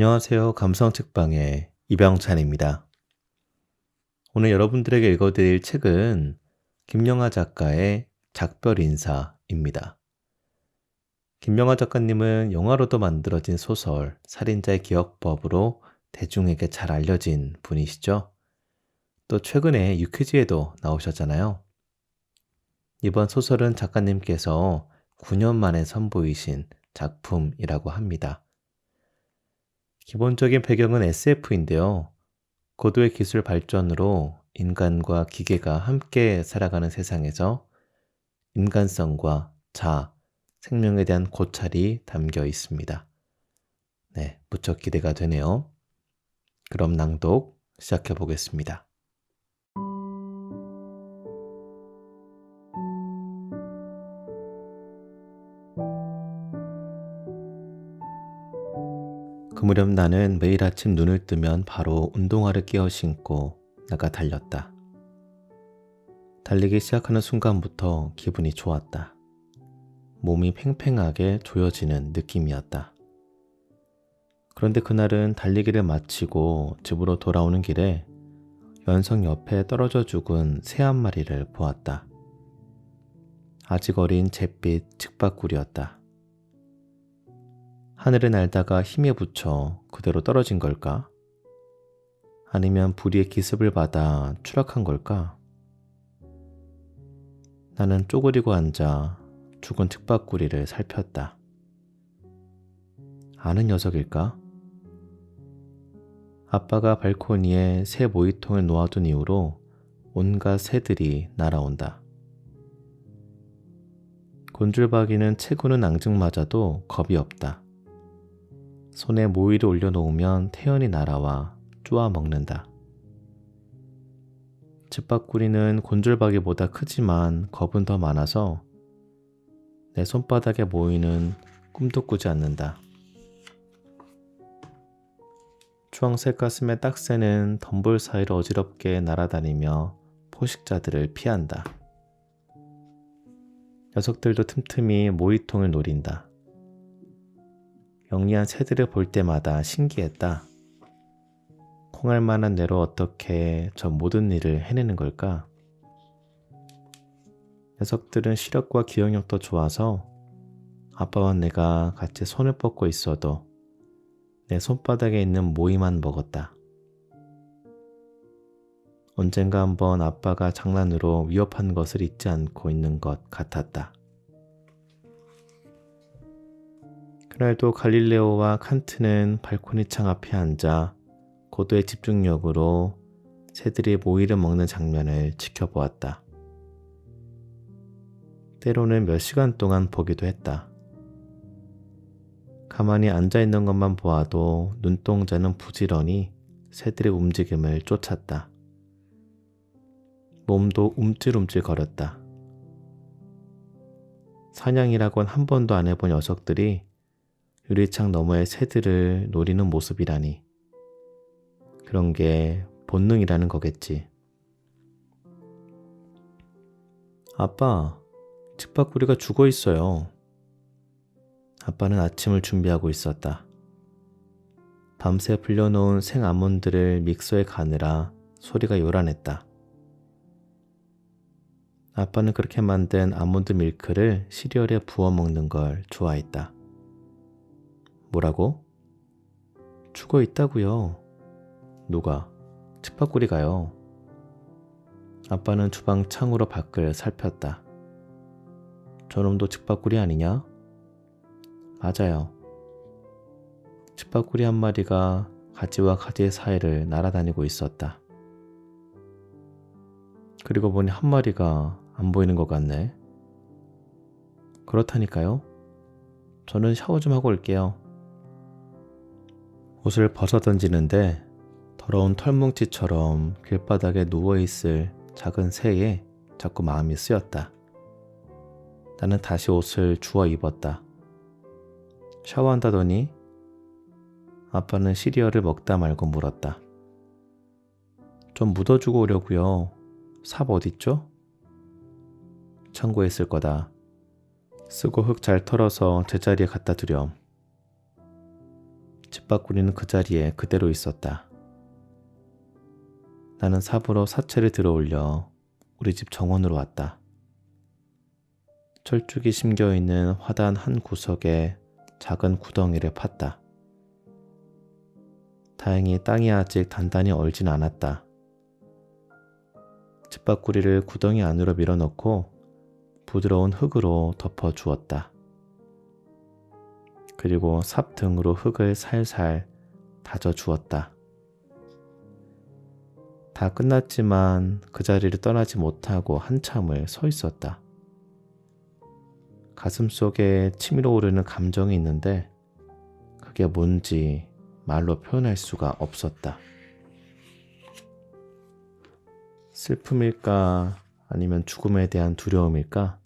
안녕하세요. 감성책방의 이병찬입니다. 오늘 여러분들에게 읽어드릴 책은 김영하 작가의 작별 인사입니다. 김영하 작가님은 영화로도 만들어진 소설 살인자의 기억법으로 대중에게 잘 알려진 분이시죠. 또 최근에 유퀴즈에도 나오셨잖아요. 이번 소설은 작가님께서 9년 만에 선보이신 작품이라고 합니다. 기본적인 배경은 SF인데요. 고도의 기술 발전으로 인간과 기계가 함께 살아가는 세상에서 인간성과 자, 생명에 대한 고찰이 담겨 있습니다. 네, 무척 기대가 되네요. 그럼 낭독 시작해 보겠습니다. 무렵 나는 매일 아침 눈을 뜨면 바로 운동화를 끼어 신고 나가 달렸다. 달리기 시작하는 순간부터 기분이 좋았다. 몸이 팽팽하게 조여지는 느낌이었다. 그런데 그날은 달리기를 마치고 집으로 돌아오는 길에 연성 옆에 떨어져 죽은 새 한 마리를 보았다. 아직 어린 잿빛 측박꿀이었다. 하늘을 날다가 힘에 붙여 그대로 떨어진 걸까? 아니면 불의의 기습을 받아 추락한 걸까? 나는 쪼그리고 앉아 죽은 특박구리를 살폈다. 아는 녀석일까? 아빠가 발코니에 새 모이통을 놓아둔 이후로 온갖 새들이 날아온다. 곤줄박이는 채구는 앙증맞아도 겁이 없다. 손에 모이를 올려놓으면 태연이 날아와 쪼아 먹는다. 집밥구리는 곤줄박이보다 크지만 겁은 더 많아서 내 손바닥에 모이는 꿈도 꾸지 않는다. 주황색 가슴의 딱새는 덤불 사이를 어지럽게 날아다니며 포식자들을 피한다. 녀석들도 틈틈이 모이통을 노린다. 영리한 새들을 볼 때마다 신기했다. 콩알 만한 뇌로 어떻게 저 모든 일을 해내는 걸까? 녀석들은 시력과 기억력도 좋아서 아빠와 내가 같이 손을 뻗고 있어도 내 손바닥에 있는 모이만 먹었다. 언젠가 한번 아빠가 장난으로 위협한 것을 잊지 않고 있는 것 같았다. 그날도 갈릴레오와 칸트는 발코니 창 앞에 앉아 고도의 집중력으로 새들이 모이를 먹는 장면을 지켜보았다. 때로는 몇 시간 동안 보기도 했다. 가만히 앉아 있는 것만 보아도 눈동자는 부지런히 새들의 움직임을 쫓았다. 몸도 움찔움찔 거렸다. 사냥이라곤 한 번도 안 해본 녀석들이 유리창 너머의 새들을 노리는 모습이라니. 그런 게 본능이라는 거겠지. 아빠, 집밥구리가 죽어 있어요. 아빠는 아침을 준비하고 있었다. 밤새 불려놓은 생 아몬드를 믹서에 가느라 소리가 요란했다. 아빠는 그렇게 만든 아몬드 밀크를 시리얼에 부어 먹는 걸 좋아했다. 뭐라고? 죽어 있다고요. 누가? 측박구리가요. 아빠는 주방 창으로 밖을 살폈다. 저놈도 측박구리 아니냐? 맞아요. 측박구리 한 마리가 가지와 가지 사이를 날아다니고 있었다. 그리고 보니 한 마리가 안 보이는 것 같네. 그렇다니까요. 저는 샤워 좀 하고 올게요. 옷을 벗어 던지는데 더러운 털뭉치처럼 길바닥에 누워있을 작은 새에 자꾸 마음이 쓰였다. 나는 다시 옷을 주워 입었다. 샤워한다더니 아빠는 시리얼을 먹다 말고 물었다. 좀 묻어주고 오려고요. 삽 어딨죠? 창고에 있을 거다. 쓰고 흙 잘 털어서 제자리에 갖다 두렴. 집바구니는 그 자리에 그대로 있었다. 나는 삽으로 사체를 들어 올려 우리 집 정원으로 왔다. 철쭉이 심겨 있는 화단 한 구석에 작은 구덩이를 팠다. 다행히 땅이 아직 단단히 얼진 않았다. 집바구리를 구덩이 안으로 밀어넣고 부드러운 흙으로 덮어 주었다. 그리고 삽 등으로 흙을 살살 다져 주었다. 다 끝났지만 그 자리를 떠나지 못하고 한참을 서 있었다. 가슴 속에 치밀어 오르는 감정이 있는데 그게 뭔지 말로 표현할 수가 없었다. 슬픔일까 아니면 죽음에 대한 두려움일까?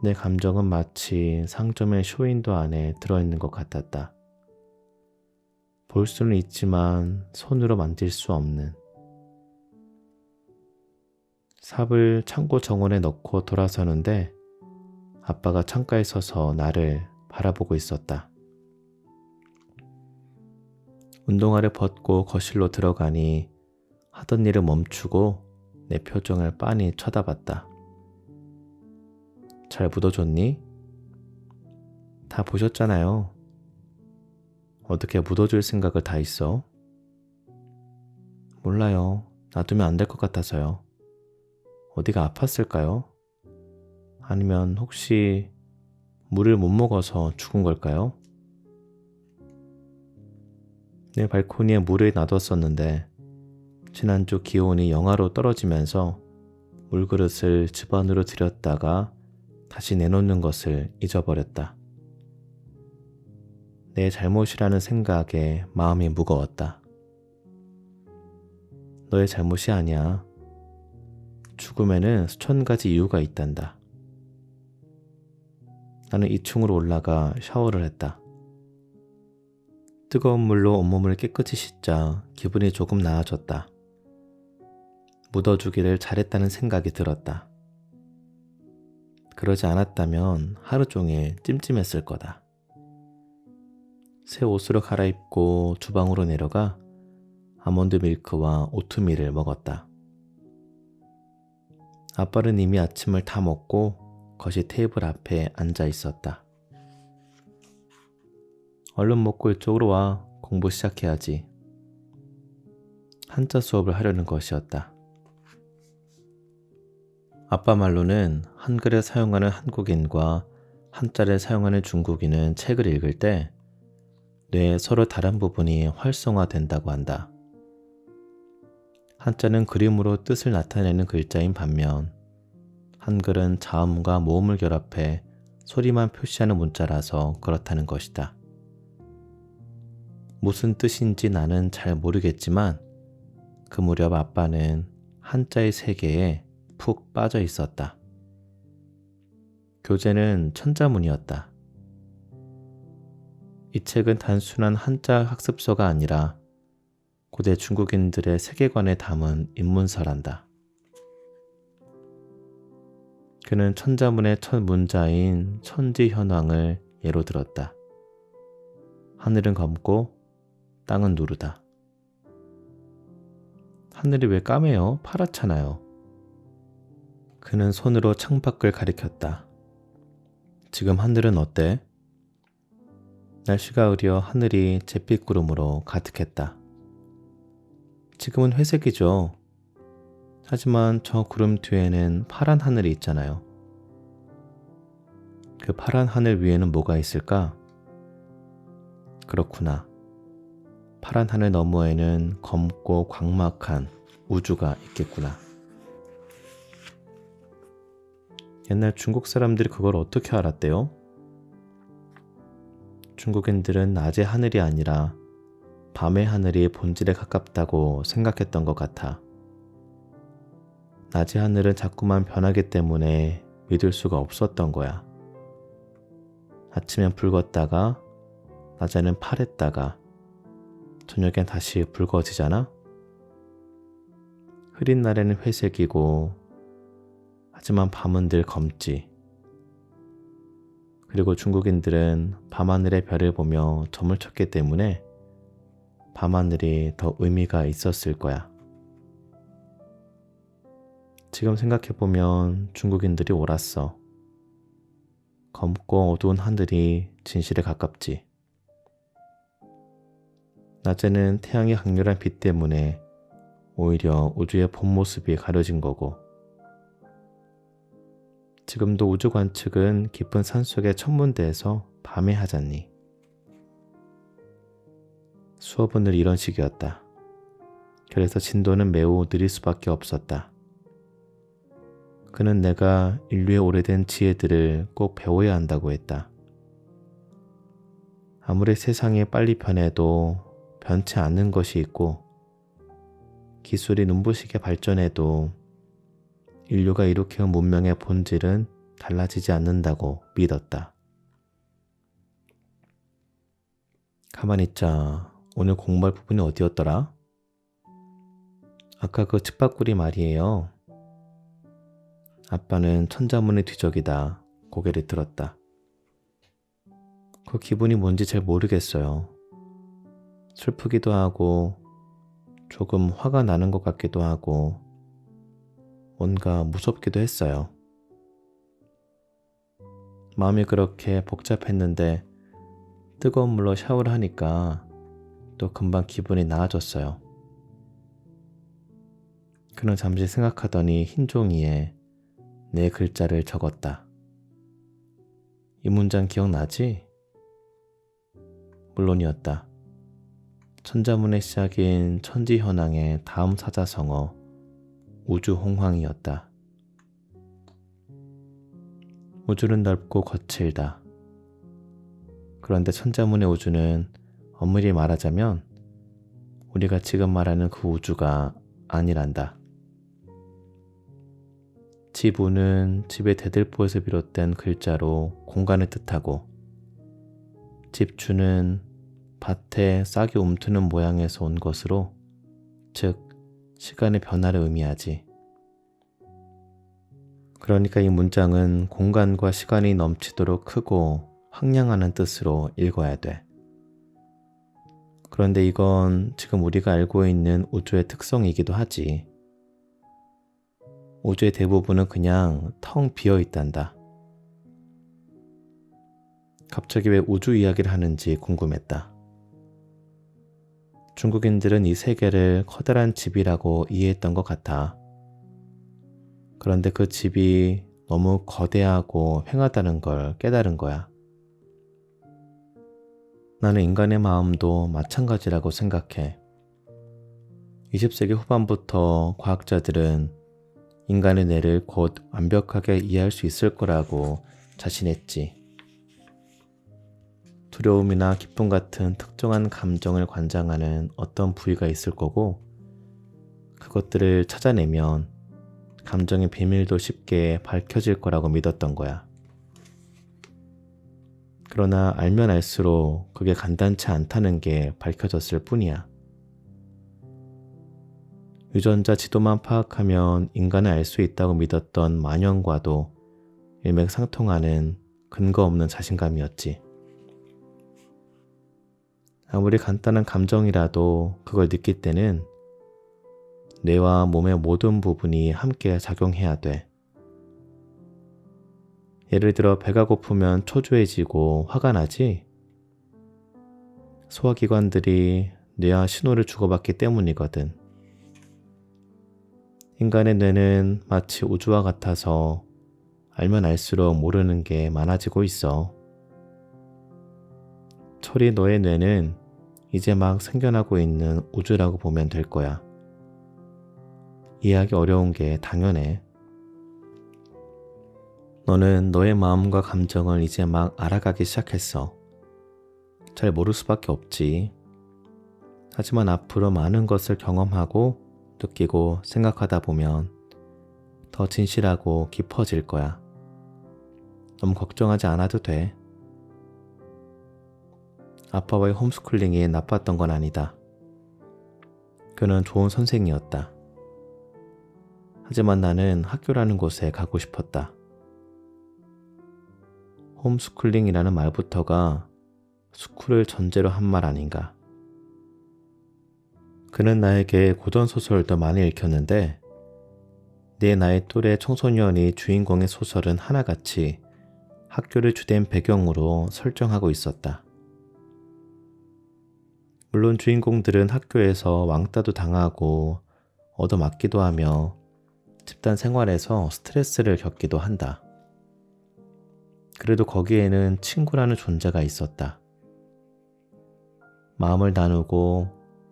내 감정은 마치 상점의 쇼윈도 안에 들어있는 것 같았다. 볼 수는 있지만 손으로 만질 수 없는 삽을 창고 정원에 넣고 돌아서는데 아빠가 창가에 서서 나를 바라보고 있었다. 운동화를 벗고 거실로 들어가니 하던 일을 멈추고 내 표정을 빤히 쳐다봤다. 잘 묻어줬니? 다 보셨잖아요. 어떻게 묻어줄 생각을 다 있어? 몰라요. 놔두면 안 될 것 같아서요. 어디가 아팠을까요? 아니면 혹시 물을 못 먹어서 죽은 걸까요? 내 발코니에 물을 놔뒀었는데 지난주 기온이 영하로 떨어지면서 물그릇을 집 안으로 들였다가 다시 내놓는 것을 잊어버렸다. 내 잘못이라는 생각에 마음이 무거웠다. 너의 잘못이 아니야. 죽음에는 수천 가지 이유가 있단다. 나는 2층으로 올라가 샤워를 했다. 뜨거운 물로 온몸을 깨끗이 씻자 기분이 조금 나아졌다. 묻어주기를 잘했다는 생각이 들었다. 그러지 않았다면 하루 종일 찜찜했을 거다. 새 옷으로 갈아입고 주방으로 내려가 아몬드 밀크와 오트밀을 먹었다. 아빠는 이미 아침을 다 먹고 거실 테이블 앞에 앉아 있었다. 얼른 먹고 이쪽으로 와 공부 시작해야지. 한자 수업을 하려는 것이었다. 아빠 말로는 한글을 사용하는 한국인과 한자를 사용하는 중국인은 책을 읽을 때 뇌의 서로 다른 부분이 활성화된다고 한다. 한자는 그림으로 뜻을 나타내는 글자인 반면 한글은 자음과 모음을 결합해 소리만 표시하는 문자라서 그렇다는 것이다. 무슨 뜻인지 나는 잘 모르겠지만 그 무렵 아빠는 한자의 세계에 푹 빠져 있었다. 교재는 천자문이었다. 이 책은 단순한 한자 학습서가 아니라 고대 중국인들의 세계관에 담은 인문서란다. 그는 천자문의 첫 문자인 천지현황을 예로 들었다. 하늘은 검고 땅은 누르다. 하늘이 왜 까매요? 파랗잖아요. 그는 손으로 창밖을 가리켰다. 지금 하늘은 어때? 날씨가 흐려 하늘이 잿빛 구름으로 가득했다. 지금은 회색이죠. 하지만 저 구름 뒤에는 파란 하늘이 있잖아요. 그 파란 하늘 위에는 뭐가 있을까? 그렇구나. 파란 하늘 너머에는 검고 광막한 우주가 있겠구나. 옛날 중국 사람들이 그걸 어떻게 알았대요? 중국인들은 낮의 하늘이 아니라 밤의 하늘이 본질에 가깝다고 생각했던 것 같아. 낮의 하늘은 자꾸만 변하기 때문에 믿을 수가 없었던 거야. 아침엔 붉었다가, 낮에는 파랬다가, 저녁엔 다시 붉어지잖아? 흐린 날에는 회색이고, 하지만 밤은 늘 검지. 그리고 중국인들은 밤하늘의 별을 보며 점을 쳤기 때문에 밤하늘이 더 의미가 있었을 거야. 지금 생각해보면 중국인들이 옳았어. 검고 어두운 하늘이 진실에 가깝지. 낮에는 태양의 강렬한 빛 때문에 오히려 우주의 본 모습이 가려진 거고, 지금도 우주 관측은 깊은 산속의 천문대에서 밤에 하잖니. 수업은 늘 이런 식이었다. 그래서 진도는 매우 느릴 수밖에 없었다. 그는 내가 인류의 오래된 지혜들을 꼭 배워야 한다고 했다. 아무리 세상이 빨리 변해도 변치 않는 것이 있고, 기술이 눈부시게 발전해도 인류가 일으켜온 문명의 본질은 달라지지 않는다고 믿었다. 가만히 있자. 오늘 공부할 부분이 어디였더라? 아까 그 측박구리 말이에요. 아빠는 천자문의 뒤적이다 고개를 들었다. 그 기분이 뭔지 잘 모르겠어요. 슬프기도 하고 조금 화가 나는 것 같기도 하고 뭔가 무섭기도 했어요. 마음이 그렇게 복잡했는데 뜨거운 물로 샤워를 하니까 또 금방 기분이 나아졌어요. 그는 잠시 생각하더니 흰 종이에 내 글자를 적었다. 이 문장 기억나지? 물론이었다. 천자문의 시작인 천지현황의 다음 사자성어 우주 홍황이었다. 우주는 넓고 거칠다. 그런데 천자문의 우주는 엄밀히 말하자면 우리가 지금 말하는 그 우주가 아니란다. 지부는 집의 대들보에서 비롯된 글자로 공간을 뜻하고 집주는 밭에 싹이 움트는 모양에서 온 것으로 즉 시간의 변화를 의미하지. 그러니까 이 문장은 공간과 시간이 넘치도록 크고 황량하는 뜻으로 읽어야 돼. 그런데 이건 지금 우리가 알고 있는 우주의 특성이기도 하지. 우주의 대부분은 그냥 텅 비어 있단다. 갑자기 왜 우주 이야기를 하는지 궁금했다. 중국인들은 이 세계를 커다란 집이라고 이해했던 것 같아. 그런데 그 집이 너무 거대하고 횡하다는 걸 깨달은 거야. 나는 인간의 마음도 마찬가지라고 생각해. 20세기 후반부터 과학자들은 인간의 뇌를 곧 완벽하게 이해할 수 있을 거라고 자신했지. 두려움이나 기쁨 같은 특정한 감정을 관장하는 어떤 부위가 있을 거고, 그것들을 찾아내면 감정의 비밀도 쉽게 밝혀질 거라고 믿었던 거야. 그러나 알면 알수록 그게 간단치 않다는 게 밝혀졌을 뿐이야. 유전자 지도만 파악하면 인간을 알 수 있다고 믿었던 만영과도 일맥상통하는 근거 없는 자신감이었지. 아무리 간단한 감정이라도 그걸 느낄 때는 뇌와 몸의 모든 부분이 함께 작용해야 돼. 예를 들어 배가 고프면 초조해지고 화가 나지? 소화기관들이 뇌와 신호를 주고받기 때문이거든. 인간의 뇌는 마치 우주와 같아서 알면 알수록 모르는 게 많아지고 있어. 철이 너의 뇌는 이제 막 생겨나고 있는 우주라고 보면 될 거야. 이해하기 어려운 게 당연해. 너는 너의 마음과 감정을 이제 막 알아가기 시작했어. 잘 모를 수밖에 없지. 하지만 앞으로 많은 것을 경험하고 느끼고 생각하다 보면 더 진실하고 깊어질 거야. 너무 걱정하지 않아도 돼. 아빠와의 홈스쿨링이 나빴던 건 아니다. 그는 좋은 선생이었다. 하지만 나는 학교라는 곳에 가고 싶었다. 홈스쿨링이라는 말부터가 스쿨을 전제로 한 말 아닌가. 그는 나에게 고전소설도 많이 읽혔는데 내 나이 또래 청소년이 주인공의 소설은 하나같이 학교를 주된 배경으로 설정하고 있었다. 물론 주인공들은 학교에서 왕따도 당하고 얻어맞기도 하며 집단 생활에서 스트레스를 겪기도 한다. 그래도 거기에는 친구라는 존재가 있었다. 마음을 나누고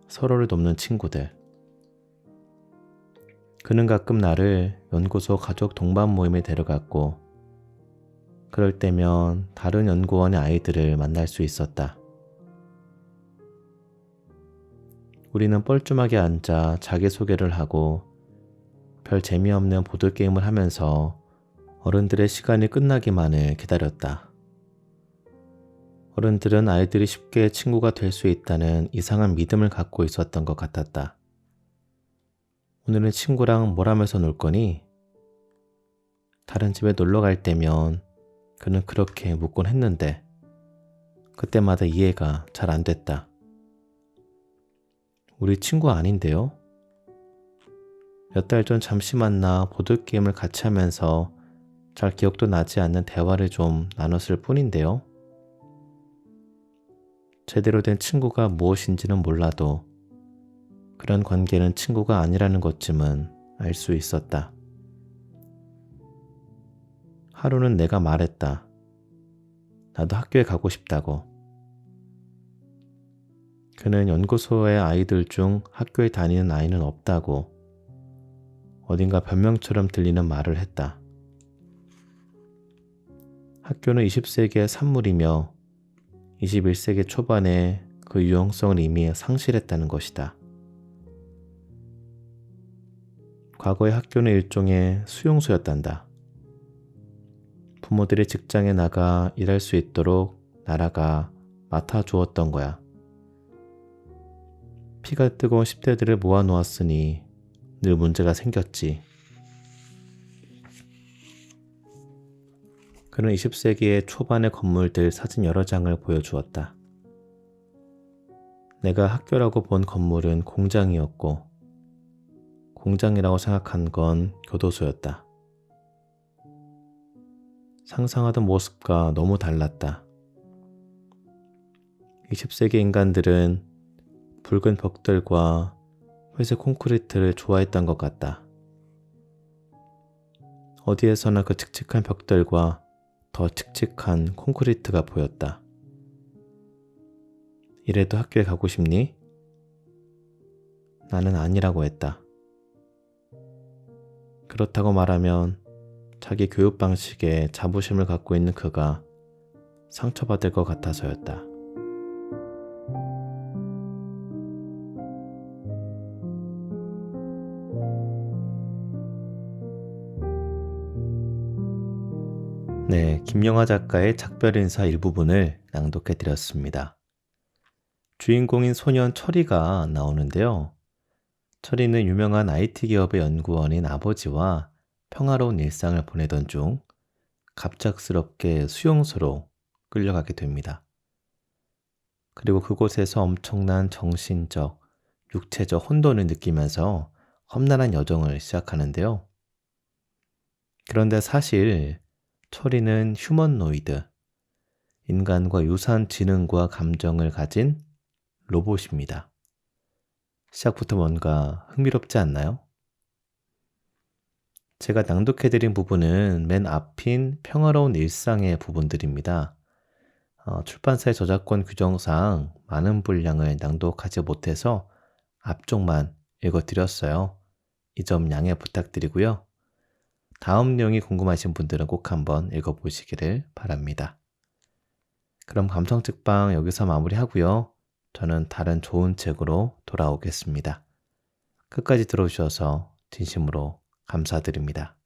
서로를 돕는 친구들. 그는 가끔 나를 연구소 가족 동반 모임에 데려갔고, 그럴 때면 다른 연구원의 아이들을 만날 수 있었다. 우리는 뻘쭘하게 앉아 자기소개를 하고 별 재미없는 보드게임을 하면서 어른들의 시간이 끝나기만을 기다렸다. 어른들은 아이들이 쉽게 친구가 될 수 있다는 이상한 믿음을 갖고 있었던 것 같았다. 오늘은 친구랑 뭘 하면서 놀 거니? 다른 집에 놀러 갈 때면 그는 그렇게 묻곤 했는데 그때마다 이해가 잘 안 됐다. 우리 친구 아닌데요? 몇 달 전 잠시 만나 보드게임을 같이 하면서 잘 기억도 나지 않는 대화를 좀 나눴을 뿐인데요. 제대로 된 친구가 무엇인지는 몰라도 그런 관계는 친구가 아니라는 것쯤은 알 수 있었다. 하루는 내가 말했다. 나도 학교에 가고 싶다고. 그는 연구소의 아이들 중 학교에 다니는 아이는 없다고 어딘가 변명처럼 들리는 말을 했다. 학교는 20세기의 산물이며 21세기 초반에 그 유용성을 이미 상실했다는 것이다. 과거의 학교는 일종의 수용소였단다. 부모들이 직장에 나가 일할 수 있도록 나라가 맡아주었던 거야. 피가 뜨거운 10대들을 모아놓았으니 늘 문제가 생겼지. 그는 20세기의 초반의 건물들 사진 여러 장을 보여주었다. 내가 학교라고 본 건물은 공장이었고, 공장이라고 생각한 건 교도소였다. 상상하던 모습과 너무 달랐다. 20세기 인간들은 붉은 벽들과 회색 콘크리트를 좋아했던 것 같다. 어디에서나 그 칙칙한 벽들과 더 칙칙한 콘크리트가 보였다. 이래도 학교에 가고 싶니? 나는 아니라고 했다. 그렇다고 말하면 자기 교육 방식에 자부심을 갖고 있는 그가 상처받을 것 같아서였다. 네, 김영하 작가의 작별 인사 일부분을 낭독해 드렸습니다. 주인공인 소년 철이가 나오는데요. 철이는 유명한 IT 기업의 연구원인 아버지와 평화로운 일상을 보내던 중 갑작스럽게 수용소로 끌려가게 됩니다. 그리고 그곳에서 엄청난 정신적, 육체적 혼돈을 느끼면서 험난한 여정을 시작하는데요. 그런데 사실 철이는 휴먼노이드, 인간과 유사한 지능과 감정을 가진 로봇입니다. 시작부터 뭔가 흥미롭지 않나요? 제가 낭독해드린 부분은 맨 앞인 평화로운 일상의 부분들입니다. 어, 출판사의 저작권 규정상 많은 분량을 낭독하지 못해서 앞쪽만 읽어드렸어요. 이 점 양해 부탁드리고요. 다음 내용이 궁금하신 분들은 꼭 한번 읽어보시기를 바랍니다. 그럼 감성책방 여기서 마무리하고요. 저는 다른 좋은 책으로 돌아오겠습니다. 끝까지 들어주셔서 진심으로 감사드립니다.